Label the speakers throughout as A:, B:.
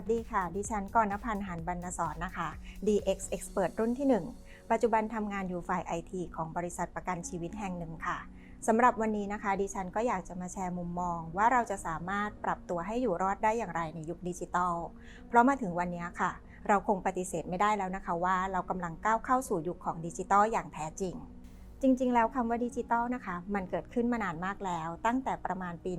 A: วัสดีค่ะ ดิฉันกรณพันธ์หันบรรณสอนนะคะ DX Expert รุ่นที่ 1 ปัจจุบันทำงานอยู่ฝ่าย IT ของบริษัทประกันชีวิตแห่งหนึ่งค่ะสำหรับวันนี้นะคะ ดิฉันก็อยากจะมาแชร์มุมมอง ว่าเราจะสามารถปรับตัวให้อยู่รอดได้อย่างไรในยุคดิจิทัลเพราะมาถึงวันนี้ค่ะ เราคงปฏิเสธไม่ได้แล้วนะคะว่าเรากำลังก้าวเข้าสู่ยุคของดิจิทัลอย่างแท้จริง จริง ๆ แล้วคำว่าดิจิทัลนะคะ มันเกิดขึ้นมานานมากแล้ว ตั้งแต่ประมาณปี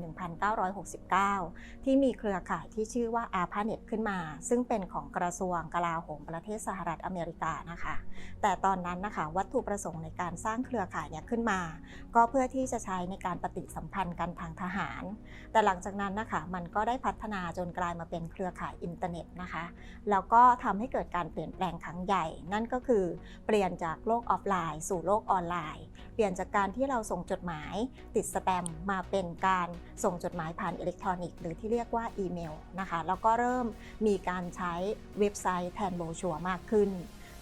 A: 1969 ที่มีเครือข่ายที่ชื่อว่า ARPANET ขึ้นมา ซึ่งเป็นของกระทรวงกลาโหมประเทศสหรัฐอเมริกานะคะ แต่ตอนนั้นนะคะ วัตถุประสงค์ในการสร้างเครือข่ายเนี่ยขึ้นมา ก็เพื่อที่จะใช้ในการปฏิสัมพันธ์กันทางทหาร แต่หลังจากนั้นนะคะ มันก็ได้พัฒนาจนกลายมาเป็นเครือข่ายอินเทอร์เน็ตนะคะ แล้วก็ทำให้เกิดการเปลี่ยนแปลงครั้งใหญ่ นั่นก็คือเปลี่ยนจากโลกออฟไลน์ สู่โลกออนไลน์เปลี่ยนจากการที่เราส่งจดหมายติดสแตมมาเป็นการส่งจดหมายผ่านอิเล็กทรอนิกส์หรือที่เรียกว่าอีเมลนะคะแล้วก็เริ่มมีการใช้เว็บไซต์แทนโบชัวมากขึ้น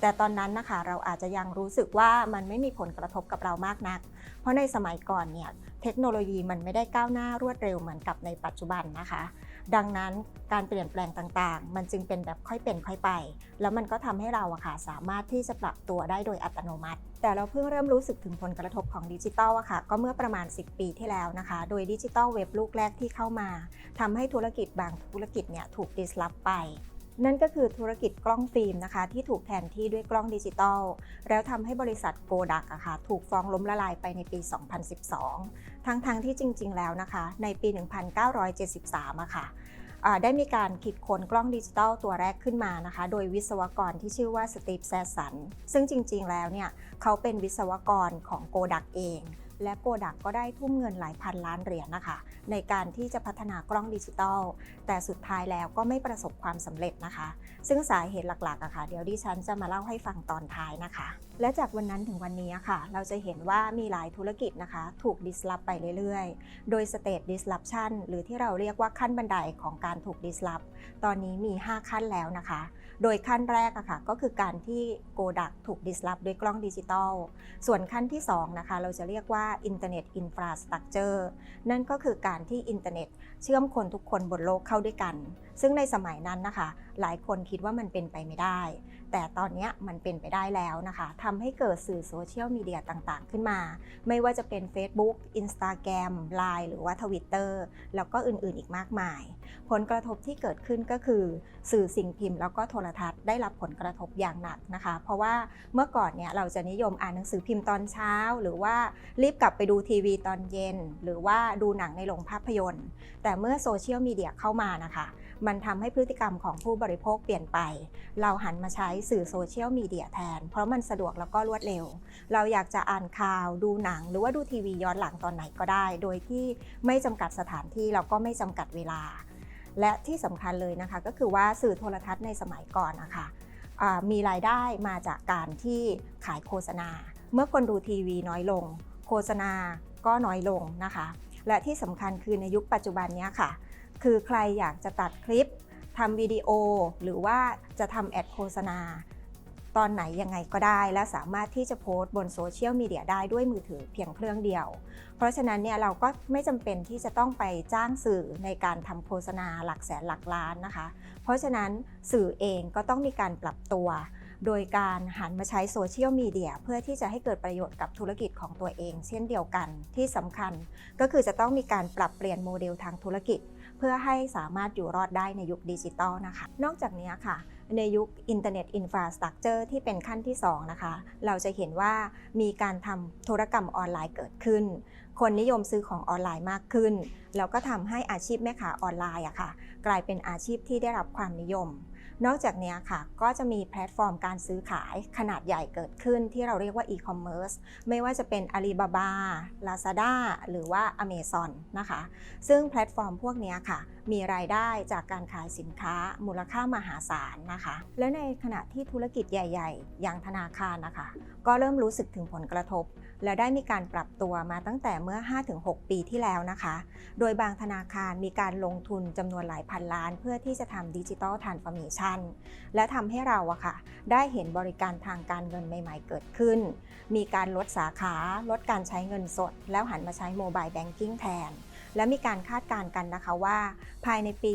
A: แต่ตอนนั้นนะคะเราอาจจะยังรู้สึกว่ามันไม่มีผลกระทบกับเรามากนัก เพราะในสมัยก่อนเนี่ยเทคโนโลยีมันไม่ได้ก้าวหน้ารวดเร็วเหมือนกับในปัจจุบันนะคะ ดังนั้นการเปลี่ยนแปลงต่างๆ มันจึงเป็นแบบค่อยเป็นค่อยไป แล้วมันก็ทำให้เราอะค่ะสามารถที่จะปรับตัวได้โดยอัตโนมัติ แต่เราเพิ่งเริ่มรู้สึกถึงผลกระทบของดิจิทัลอะค่ะก็เมื่อประมาณ 10 ปีที่แล้วนะคะ โดยดิจิทัลเว็บลูกแรกที่เข้ามาทำให้ธุรกิจบางธุรกิจเนี่ยถูกดิสลอฟไป นั่นก็คือธุรกิจกล้องฟิล์มนะคะที่ถูกแทนที่ด้วยกล้องดิจิตอลแล้วทำให้บริษัทโกดักอะค่ะถูกฟ้องล้มละลายไปในปี 2012 ทั้งๆทที่จริง ๆ แล้วนะคะ ในปี 1973อะค่ะอ่าได้มีการคิดค้นกล้องดิจิตอลตัวแรกขึ้นมานะคะ โดยวิศวกรที่ชื่อว่าสตีฟแซสัน ซึ่งจริง ๆ แล้วเนี่ยเขาเป็นวิศวกรของโกดักเอง และโกดักก็ได้ทุ่มเงินหลายพันล้านเหรียญนะคะ ในการที่จะพัฒนากล้องดิจิตอลแต่สุดท้ายแล้วก็ไม่ประสบความสำเร็จนะคะ ซึ่งสาเหตุหลักๆอะค่ะเดี๋ยวดิฉันจะมาเล่าให้ฟังตอนท้ายนะคะ และจากวันนั้นถึงวันนี้ค่ะ เราจะเห็นว่ามีหลายธุรกิจนะคะ ถูก disrupt ไปเรื่อยๆ โดย state disruption หรือที่เราเรียกว่าขั้นบันไดของการถูก disrupt ตอนนี้มี 5 ขั้นแล้วนะคะ โดยขั้นแรกอะค่ะก็คือการที่โกดักถูก disrupt ด้วยกล้องดิจิตอลส่วนขั้นที่2นะคะเราจะเรียกว่า Internet Infrastructure นั่นก็คือการที่อินเทอร์เน็ตเชื่อมคนทุกคนบนโลกเข้าด้วยกัน ซึ่งในสมัยนั้นนะคะ หลายคนคิดว่ามันเป็นไปไม่ได้ แต่ตอนนี้มันเป็นไปได้แล้วนะคะทำให้เกิดสื่อโซเชียลมีเดียต่างๆ ขึ้นมา ไม่ว่าจะเป็น Facebook Instagram Line หรือว่า Twitter แล้วก็อื่นๆอีกมากมาย ผลกระทบที่เกิดขึ้นก็คือ สื่อสิ่งพิมพ์ แล้วก็โทรทัศน์ได้รับผลกระทบอย่างหนักนะคะ เพราะว่าเมื่อก่อนเนี่ยเราจะนิยมอ่านหนังสือพิมพ์ตอนเช้า หรือว่ารีบกลับไปดูทีวีตอนเย็น หรือว่าดูหนังในโรงภาพยนตร์ แต่เมื่อโซเชียลมีเดียเข้ามานะคะ มันทำให้พฤติกรรมของผู้บริโภคเปลี่ยนไป เราหันมาใช้สื่อโซเชียลมีเดียแทน เพราะมันสะดวกแล้วก็รวดเร็ว เราอยากจะอ่านข่าวดูหนัง หรือว่าดูทีวีย้อนหลังตอนไหนก็ได้ โดยที่ไม่จำกัดสถานที่แล้วก็ไม่จำกัดเวลา และที่สำคัญเลยนะคะ ก็คือว่าสื่อโทรทัศน์ในสมัยก่อนนะคะมีรายได้มาจากการที่ขายโฆษณา เมื่อคนดูทีวีน้อยลง โฆษณาก็น้อยลงนะคะ และที่สำคัญคือในยุคปัจจุบันนี้ค่ะ คือใครอยากจะตัดคลิปทำวิดีโอ หรือว่าจะทำแอดโฆษณา ตอนไหนยังไงก็ได้ และสามารถที่จะโพสต์บนโซเชียลมีเดียได้ด้วยมือถือเพียงเครื่องเดียว เพราะฉะนั้นเนี่ยเราก็ไม่จำเป็นที่จะต้องไปจ้างสื่อในการทำโฆษณาหลักแสนหลักล้านนะคะ เพราะฉะนั้นสื่อเองก็ต้องมีการปรับตัวโดยการหันมาใช้โซเชียลมีเดียเพื่อที่จะให้เกิดประโยชน์กับธุรกิจของตัวเอง เช่นเดียวกันที่สำคัญ ก็คือจะต้องมีการปรับเปลี่ยนโมเดลทางธุรกิจ เพื่อให้สามารถอยู่รอดได้ในยุคดิจิตอลนะคะ นอกจากนี้ค่ะ ในยุคอินเทอร์เน็ตอินฟราสตรักเจอร์ที่เป็นขั้นที่ 2 นะคะ เราจะเห็นว่ามีการทำธุรกรรมออนไลน์เกิดขึ้น คนนิยมซื้อของออนไลน์มากขึ้น แล้วก็ทำให้อาชีพแม่ค้าออนไลน์อะค่ะ กลายเป็นอาชีพที่ได้รับความนิยม นอกจากนี้ค่ะก็จะมีแพลตฟอร์มการซื้อขายขนาดใหญ่เกิดขึ้นที่เราเรียกว่าอีคอมเมิร์ซไม่ว่าจะเป็น Alibaba Lazada หรือว่า Amazon นะคะ ซึ่งแพลตฟอร์มพวกนี้ค่ะ มีรายได้จากการขายสินค้ามูลค่ามหาศาลนะคะ และในขณะที่ธุรกิจใหญ่ ๆ อย่างธนาคารนะคะ ก็เริ่มรู้สึกถึงผลกระทบ และได้มีการปรับตัวมาตั้งแต่เมื่อ 5-6 ปีที่แล้วนะคะ โดยบางธนาคารมีการลงทุนจำนวนหลายพันล้าน เพื่อที่จะทำดิจิ t a ลทรานส์ฟอร์เมชันและทำให้เราอะค่ะ ได้เห็นบริการทางการเงินใหม่ๆเกิดขึ้น มีการลดสาขา ลดการใช้เงินสด แล้วหันมาใช้โมบายแบงกิ้งแทนและมีการคาดการณ์กันนะคะว่า ภายในปี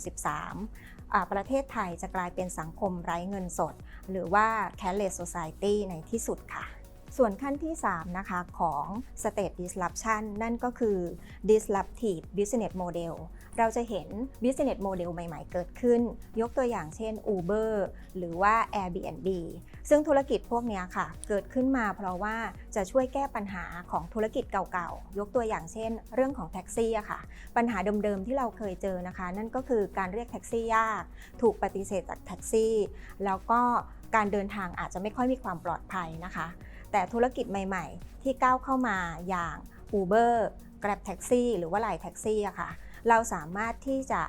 A: 2563อ่าประเทศไทยจะกลายเป็นสังคมไร้เงินสด หรือว่า cashless society ในที่สุดค่ะ ส่วนขั้นที่ 3 นะคะของ state disruption นั่นก็คือ disruptive business model เราจะเห็น business model ใหม่ๆ เกิดขึ้น ยกตัวอย่างเช่น Uber หรือว่า Airbnb ซึ่งธุรกิจพวกนี้ค่ะ เกิดขึ้นมาเพราะว่าจะช่วยแก้ปัญหาของธุรกิจเก่าๆ ยกตัวอย่างเช่น เรื่องของแท็กซี่ค่ะ ปัญหาเดิมๆ ที่เราเคยเจอนะคะ นั่นก็คือการเรียกแท็กซี่ยาก ถูกปฏิเสธจากแท็กซี่ แล้วก็การเดินทางอาจจะไม่ค่อยมีความปลอดภัยนะคะ แต่ธุรกิจใหม่ๆ ที่ก้าวเข้ามาอย่าง Uber Grab Taxi หรือว่า Line Taxi อะค่ะ เราสามารถที่จะ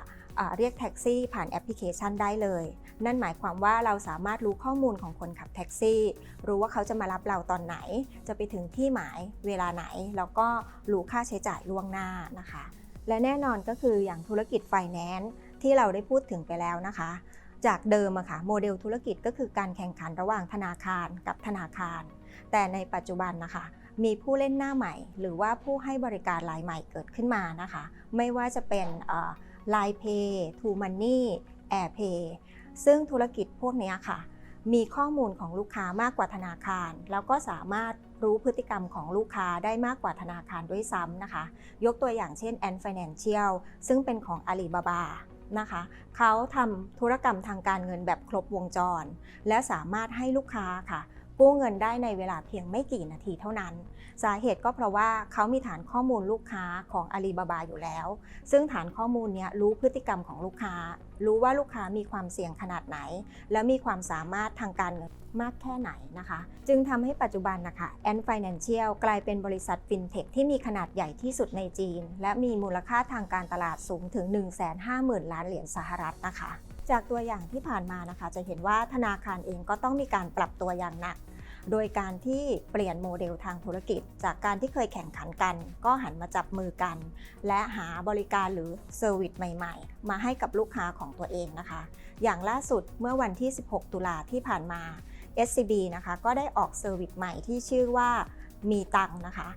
A: เรียกแท็กซี่ผ่านแอปพลิเคชันได้เลย นั่นหมายความว่าเราสามารถรู้ข้อมูลของคนขับแท็กซี่ รู้ว่าเขาจะมารับเราตอนไหน จะไปถึงที่หมายเวลาไหน แล้วก็รู้ค่าใช้จ่ายล่วงหน้านะคะ และแน่นอนก็คืออย่างธุรกิจไฟแนนซ์ที่เราได้พูดถึงไปแล้วนะคะ จากเดิมอะค่ะโมเดลธุรกิจก็คือการแข่งขันระหว่างธนาคารกับธนาคาร แต่ในปัจจุบันนะคะ มีผู้เล่นหน้าใหม่ หรือว่าผู้ให้บริการรายใหม่เกิดขึ้นมานะคะ ไม่ว่าจะเป็นเอ่อ Line Pay True Money AirPay ซึ่งธุรกิจพวกนี้ค่ะ มีข้อมูลของลูกค้ามากกว่าธนาคาร แล้วก็สามารถรู้พฤติกรรมของลูกค้าได้มากกว่าธนาคารด้วยซ้ำนะคะ ยกตัวอย่างเช่น Ant Financial ซึ่งเป็นของ Alibaba นะคะเขาทำธุรกรรมทางการเงินแบบครบวงจร และสามารถให้ลูกค้าค่ะ กู้เงินได้ในเวลาเพียงไม่กี่นาทีเท่านั้น สาเหตุก็เพราะว่าเขามีฐานข้อมูลลูกค้าของ Alibaba อยู่แล้ว ซึ่งฐานข้อมูลนี้รู้พฤติกรรมของลูกค้า รู้ว่าลูกค้ามีความเสี่ยงขนาดไหน และมีความสามารถทางการเงินมากแค่ไหนนะคะ จึงทำให้ปัจจุบันนะคะ Ant Financial กลายเป็นบริษัทฟินเทคที่มีขนาดใหญ่ที่สุดในจีน และมีมูลค่าทางการตลาดสูงถึง 150,000 ล้านเหรียญสหรัฐนะคะ จากตัวอย่างที่ผ่านมานะคะจะเห็นว่าธนาคารเองก็ต้องมีการปรับตัวอย่างหนัก โดยการที่เปลี่ยนโมเดลทางธุรกิจ จากการที่เคยแข่งขันกัน ก็หันมาจับมือกัน และหาบริการหรือเซอร์วิสใหม่ๆ มาให้กับลูกค้าของตัวเองนะคะ อย่างล่าสุดเมื่อวันที่ 16 ตุลาที่ผ่านมา SCB นะคะก็ได้ออกเซอร์วิสใหม่ที่ชื่อว่ามีตังนะคะ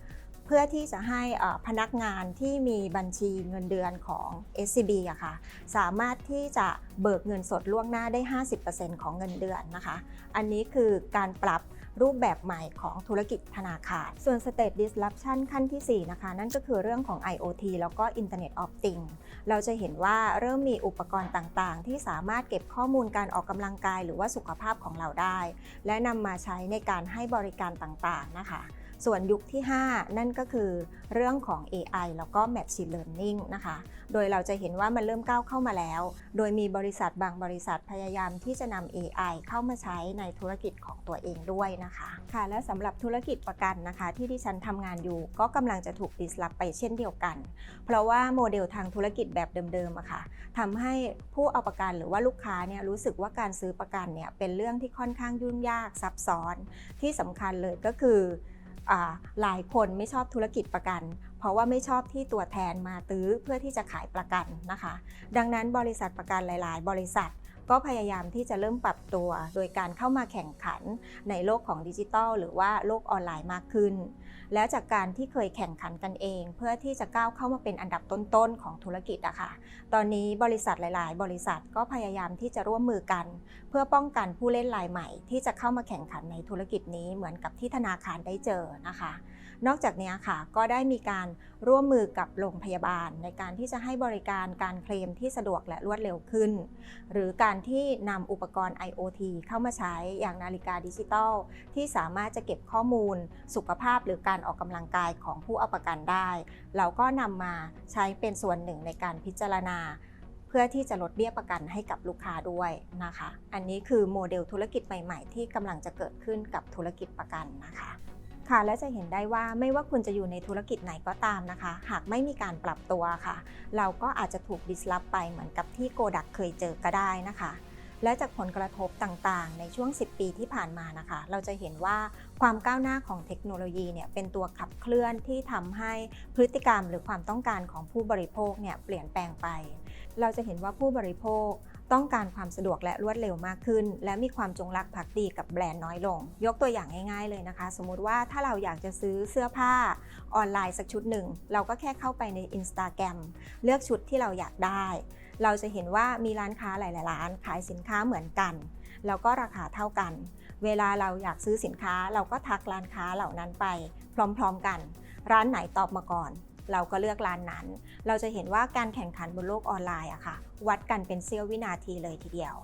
A: เพื่อที่จะให้พนักงานที่มีบัญชีเงินเดือนของ SCB อะค่ะสามารถที่จะเบิกเงินสดล่วงหน้าได้ 50%ของเงินเดือนนะคะ อันนี้คือการปรับรูปแบบใหม่ของธุรกิจธนาคาร ส่วน State Disruption ขั้นทีสี่ 4 นะคะ นั่นก็คือเรื่องของ IoT แล้วก็ Internet of Things เราจะเห็นว่าเริ่มมีอุปกรณ์ต่างๆ ที่สามารถเก็บข้อมูลการออกกำลังกายหรือว่าสุขภาพของเราได้ และนำมาใช้ในการให้บริการต่างๆนะคะ ส่วนยุคที่ 5 นั่นก็คือเรื่องของ AI แล้วก็ Machine Learning นะคะ โดยเราจะเห็นว่ามันเริ่มก้าวเข้ามาแล้ว โดยมีบริษัทบางบริษัทพยายามที่จะนำ AI เข้ามาใช้ในธุรกิจของตัวเองด้วยนะคะค่ะและสำหรับธุรกิจประกันนะคะ ที่ดิฉันทำงานอยู่ ก็กำลังจะถูกดิสลอฟไปเช่นเดียวกัน เพราะว่าโมเดลทางธุรกิจแบบเดิมๆอะค่ะทำให้ผู้เอาประกันหรือว่าลูกค้าเนี่ยรู้สึกว่าการซื้อประกันเนี่ยเป็นเรื่องที่ค่อนข้างยุ่งยากซับซ้อน ที่สำคัญเลยก็คือ หลายคนไม่ชอบธุรกิจประกัน เพราะว่าไม่ชอบที่ตัวแทนมาตื้อเพื่อที่จะขายประกันนะคะ ดังนั้นบริษัทประกันหลาย ๆ บริษัทก็พยายามที่จะเริ่มปรับตัว โดยการเข้ามาแข่งขันในโลกของดิจิทัลหรือว่าโลกออนไลน์มากขึ้น แล้วจากการที่เคยแข่งขันกันเอง เพื่อที่จะก้าวเข้ามาเป็นอันดับต้นๆของธุรกิจอะค่ะ ตอนนี้บริษัทหลาย ๆ บริษัทก็พยายามที่จะร่วมมือกัน เพื่อป้องกันผู้เล่นรายใหม่ ที่จะเข้ามาแข่งขันในธุรกิจนี้เหมือนกับที่ธนาคารได้เจอนะคะ นอกจากนี้ค่ะก็ได้มีการร่วมมือกับโรงพยาบาล ในการที่จะให้บริการการเคลมที่สะดวกและรวดเร็วขึ้น หรือการที่นำอุปกรณ์ IoT เข้ามาใช้อย่างนาฬิกาดิจิตอลที่สามารถจะเก็บข้อมูล สุขภาพหรือการออกกำลังกายของผู้เอาประกันได้ เราก็นำมาใช้เป็นส่วนหนึ่งในการพิจารณาเพื่อที่จะลดเบี้ยประกันให้กับลูกค้าด้วยนะคะ อันนี้คือโมเดลธุรกิจใหม่ ๆ ที่กำลังจะเกิดขึ้นกับธุรกิจประกันนะคะ ค่ะและจะเห็นได้ว่าไม่ว่าคุณจะอยู่ในธุรกิจไหนก็ตามนะคะ หากไม่มีการปรับตัวค่ะ เราก็อาจจะถูกดิสลอฟไปเหมือนกับที่โกดักเคยเจอก็ได้นะคะ และจากผลกระทบต่างๆ ในช่วง 10 ปีที่ผ่านมานะคะ เราจะเห็นว่าความก้าวหน้าของเทคโนโลยีเนี่ยเป็นตัวขับเคลื่อนที่ทำให้พฤติกรรมหรือความต้องการของผู้บริโภคเนี่ยเปลี่ยนแปลงไป เราจะเห็นว่าผู้บริโภคต้องการความสะดวกและรวดเร็วมากขึ้น และมีความจงรักภักดีกับแบรนด์น้อยลง ยกตัวอย่างง่ายๆเลยนะคะ สมมุติว่าถ้าเราอยากจะซื้อเสื้อผ้าออนไลน์สักชุดหนึ่ง เราก็แค่เข้าไปใน Instagram เลือกชุดที่เราอยากได้ เราจะเห็นว่ามีร้านค้าหลายๆร้านขายสินค้าเหมือนกัน แล้วก็ราคาเท่ากัน เวลาเราอยากซื้อสินค้า เราก็ทักร้านค้าเหล่านั้นไป พร้อม ๆกัน ร้านไหนตอบมาก่อน เราก็เลือกร้านนั้น เราจะเห็นว่าการแข่งขันบนโลกออนไลน์อะค่ะ วัดกันเป็นเสี้ยววินาทีเลยทีเดียว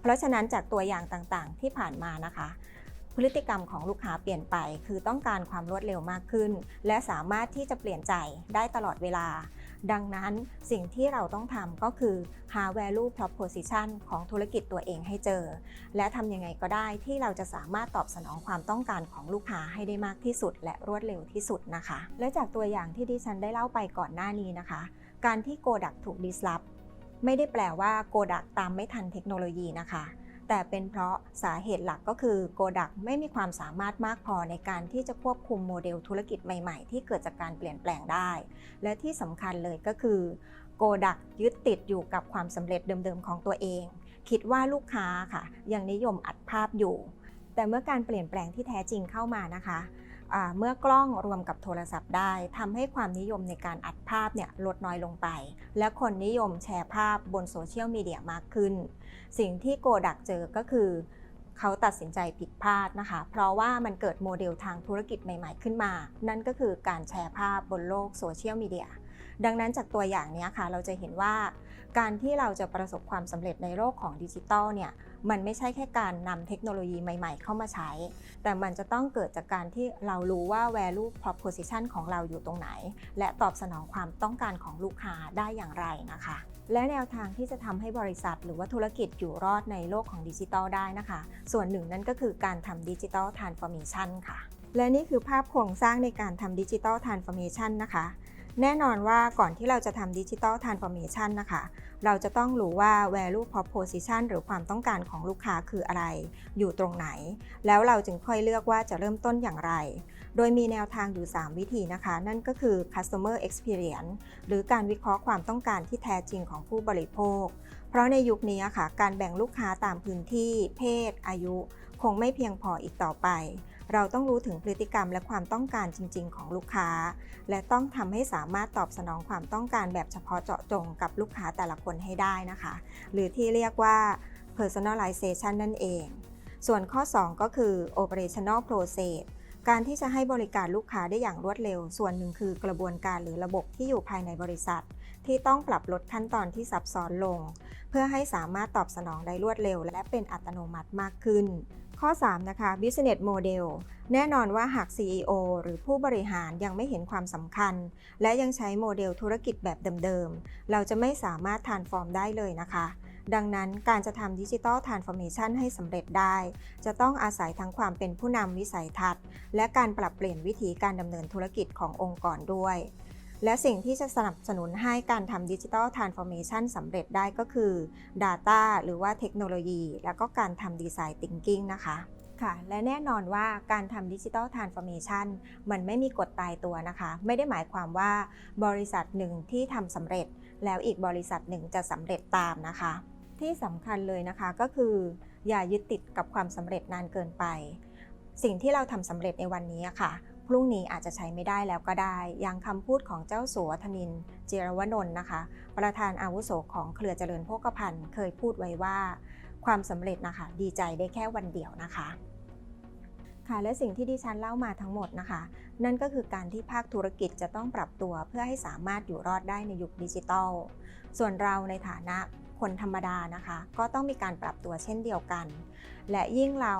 A: เพราะฉะนั้นจากตัวอย่างต่างๆ ที่ผ่านมานะคะพฤติกรรมของลูกค้าเปลี่ยนไป คือต้องการความรวดเร็วมากขึ้น และสามารถที่จะเปลี่ยนใจได้ตลอดเวลา ดังนั้นสิ่งที่เราต้องทำก็คือหา value proposition ของธุรกิจตัวเองให้เจอ และทำยังไงก็ได้ที่เราจะสามารถตอบสนองความต้องการของลูกค้าให้ได้มากที่สุด และรวดเร็วที่สุดนะคะ และจากตัวอย่างที่ดิฉันได้เล่าไปก่อนหน้านี้นะคะ การที่โกดักถูก disrupt ไม่ได้แปลว่าโกดักตามไม่ทันเทคโนโลยีนะคะ แต่เป็นเพราะสาเหตุหลักก็คือโกดักไม่มีความสามารถมากพอในการที่จะควบคุมโมเดลธุรกิจใหม่ๆ ที่เกิดจากการเปลี่ยนแปลงได้ และที่สำคัญเลยก็คือโกดักยึดติดอยู่กับความสำเร็จเดิมๆของตัวเอง คิดว่าลูกค้าค่ะ ยังนิยมอัดภาพอยู่ แต่เมื่อการเปลี่ยนแปลงที่แท้จริงเข้ามานะคะ เมื่อกล้องรวมกับโทรศัพท์ได้ทำให้ความนิยมในการอัดภาพเนี่ยลดน้อยลงไป และคนนิยมแชร์ภาพบนโซเชียลมีเดียมากขึ้น สิ่งที่โกดักเจอก็คือเขาตัดสินใจผิดพลาดนะคะ เพราะว่ามันเกิดโมเดลทางธุรกิจใหม่ๆขึ้นมา นั่นก็คือการแชร์ภาพบนโลกโซเชียลมีเดีย ดังนั้นจากตัวอย่างนี้ค่ะ เราจะเห็นว่า การที่เราจะประสบความสำเร็จในโลกของดิจิทัลเนี่ย มันไม่ใช่แค่การนำเทคโนโลยีใหม่ๆ เข้ามาใช้ แต่มันจะต้องเกิดจากการที่เรารู้ว่า value proposition ของเราอยู่ตรงไหน และตอบสนองความต้องการของลูกค้าได้อย่างไรนะคะ และแนวทางที่จะทำให้บริษัท หรือว่าธุรกิจอยู่รอดในโลกของดิจิทัลได้นะคะ ส่วนหนึ่งนั่นก็คือการทำดิจิทัลทรานส์ฟอร์เมชันค่ะ และนี่คือภาพโครงสร้างในการทำดิจิทัลทรานส์ฟอร์เมชันนะคะ แน่นอนว่าก่อนที่เราจะทำดิจิทัลทรานส์ฟอร์เมชันนะคะ เราจะต้องรู้ว่า value proposition หรือความต้องการของลูกค้าคืออะไร อยู่ตรงไหน แล้วเราจึงค่อยเลือกว่าจะเริ่มต้นอย่างไร โดยมีแนวทางอยู่ 3 วิธีนะคะ นั่นก็คือ customer experience หรือการวิเคราะห์ความต้องการที่แท้จริงของผู้บริโภค เพราะในยุคนี้ค่ะ การแบ่งลูกค้าตามพื้นที่ เพศ อายุ คงไม่เพียงพออีกต่อไป เราต้องรู้ถึงพฤติกรรมและความต้องการจริง ๆ ของลูกค้า และต้องทำให้สามารถตอบสนองความต้องการแบบเฉพาะเจาะจงกับลูกค้าแต่ละคนให้ได้นะคะ หรือที่เรียกว่า personalization นั่นเอง ส่วนข้อ 2 ก็คือ operational process การที่จะให้บริการลูกค้าได้อย่างรวดเร็ว ส่วนหนึ่งคือกระบวนการหรือระบบที่อยู่ภายในบริษัท ที่ต้องปรับลดขั้นตอนที่ซับซ้อนลง เพื่อให้สามารถตอบสนองได้รวดเร็ว และเป็นอัตโนมัติมากขึ้น ข้อ 3 นะคะ business model แน่นอนว่าหาก CEO หรือผู้บริหารยังไม่เห็นความสำคัญ และยังใช้โมเดลธุรกิจแบบเดิมๆ เราจะไม่สามารถทานฟอร์มได้เลยนะคะ ดังนั้นการจะทำดิจิ t a ลทรานส์ฟอร์เมชันให้สำเร็จได้ จะต้องอาศัยทั้งความเป็นผู้นำวิสัยทัศน์ และการปรับเปลี่ยนวิธีการดำเนินธุรกิจขององค์กรด้วย และสิ่งที่จะสนับสนุนให้การทำดิจิ t a ลทรานส์ฟอร์เมชันสำเร็จได้ก็คือ Data หรือว่าเทคโนโลยี แล้วก็การทำดีไซน์ทิงกิ้งนะคะค่ะและแน่นอนว่าการทำดิจิทัลทรานส์ฟอร์เมชันมันไม่มีกฎตายตัวนะคะ ไม่ได้หมายความว่าบริษัทหนึ่งที่ทำสำเร็จ แล้วอีกบริษัทหนึ่งจะสำเร็จตามนะคะ ที่สำคัญเลยนะคะก็คือ อย่ายึดติดกับความสำเร็จนานเกินไป สิ่งที่เราทำสำเร็จในวันนี้อะค่ะ พรุ่งนี้อาจจะใช้ไม่ได้แล้วก็ได้ อย่างคำพูดของเจ้าสัวธนินเจรวนนท์นะคะ ประธานอาวุโสของเครือเจริญโภคภัณฑ์ เคยพูดไว้ว่า ความสำเร็จนะคะ ดีใจได้แค่วันเดียวนะคะค่ะและสิ่งที่ดิฉันเล่ามาทั้งหมดนะคะ นั่นก็คือการที่ภาคธุรกิจจะต้องปรับตัวเพื่อให้สามารถอยู่รอดได้ในยุคดิจิทัล ส่วนเราในฐานะคนธรรมดานะคะ ก็ต้องมีการปรับตัวเช่นเดียวกัน และยิ่งเรา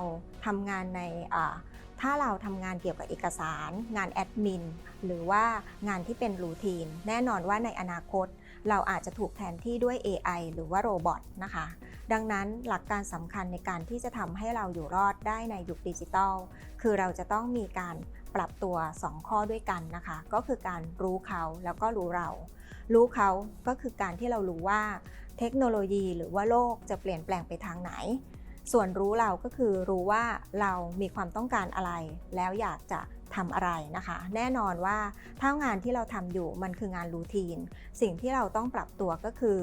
A: ทำงานในอ่า ถ้าเราทำงานเกี่ยวกับเอกสาร งานแอดมิน หรือว่างานที่เป็นรูทีน แน่นอนว่าในอนาคต เราอาจจะถูกแทนที่ด้วย AI หรือว่าโรบอทนะคะ ดังนั้นหลักการสำคัญในการที่จะทำให้เราอยู่รอดได้ในยุคดิจิทัล คือเราจะต้องมีการปรับตัว 2 ข้อด้วยกันนะคะ ก็คือการรู้เขาแล้วก็รู้เรา รู้เขาก็คือการที่เรารู้ว่าเทคโนโลยีหรือว่าโลกจะเปลี่ยนแปลงไปทางไหน ส่วนรู้เราก็คือรู้ว่าเรามีความต้องการอะไร แล้วอยากจะทำอะไรนะคะ แน่นอนว่าถ้างานที่เราทำอยู่มันคืองานรูทีน สิ่งที่เราต้องปรับตัวก็คือ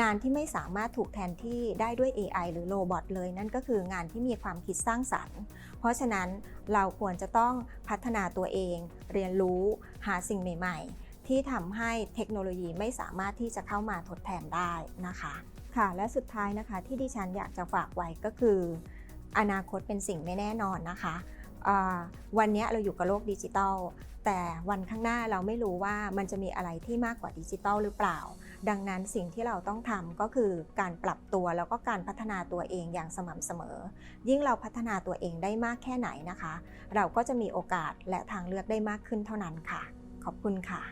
A: งานที่ไม่สามารถถูกแทนที่ได้ด้วย AI หรือโรบอทเลย นั่นก็คืองานที่มีความคิดสร้างสรรค์ เพราะฉะนั้นเราควรจะต้องพัฒนาตัวเอง เรียนรู้หาสิ่งใหม่ ๆ ที่ทำให้เทคโนโลยีไม่สามารถที่จะเข้ามาทดแทนได้นะคะ ค่ะ และสุดท้ายนะคะที่ดิฉันอยากจะฝากไว้ก็คือ อนาคตเป็นสิ่งไม่แน่นอนนะคะวันนี้เราอยู่กับโลกดิจิทัลแต่วันข้างหน้าเราไม่รู้ว่ามันจะมีอะไรที่มากกว่าดิจิทัลหรือเปล่า ดังนั้นสิ่งที่เราต้องทำก็คือการปรับตัวแล้วก็การพัฒนาตัวเองอย่างสม่ำเสมอ ยิ่งเราพัฒนาตัวเองได้มากแค่ไหนนะคะ เราก็จะมีโอกาสและทางเลือกได้มากขึ้นเท่านั้นค่ะ ขอบคุณค่ะ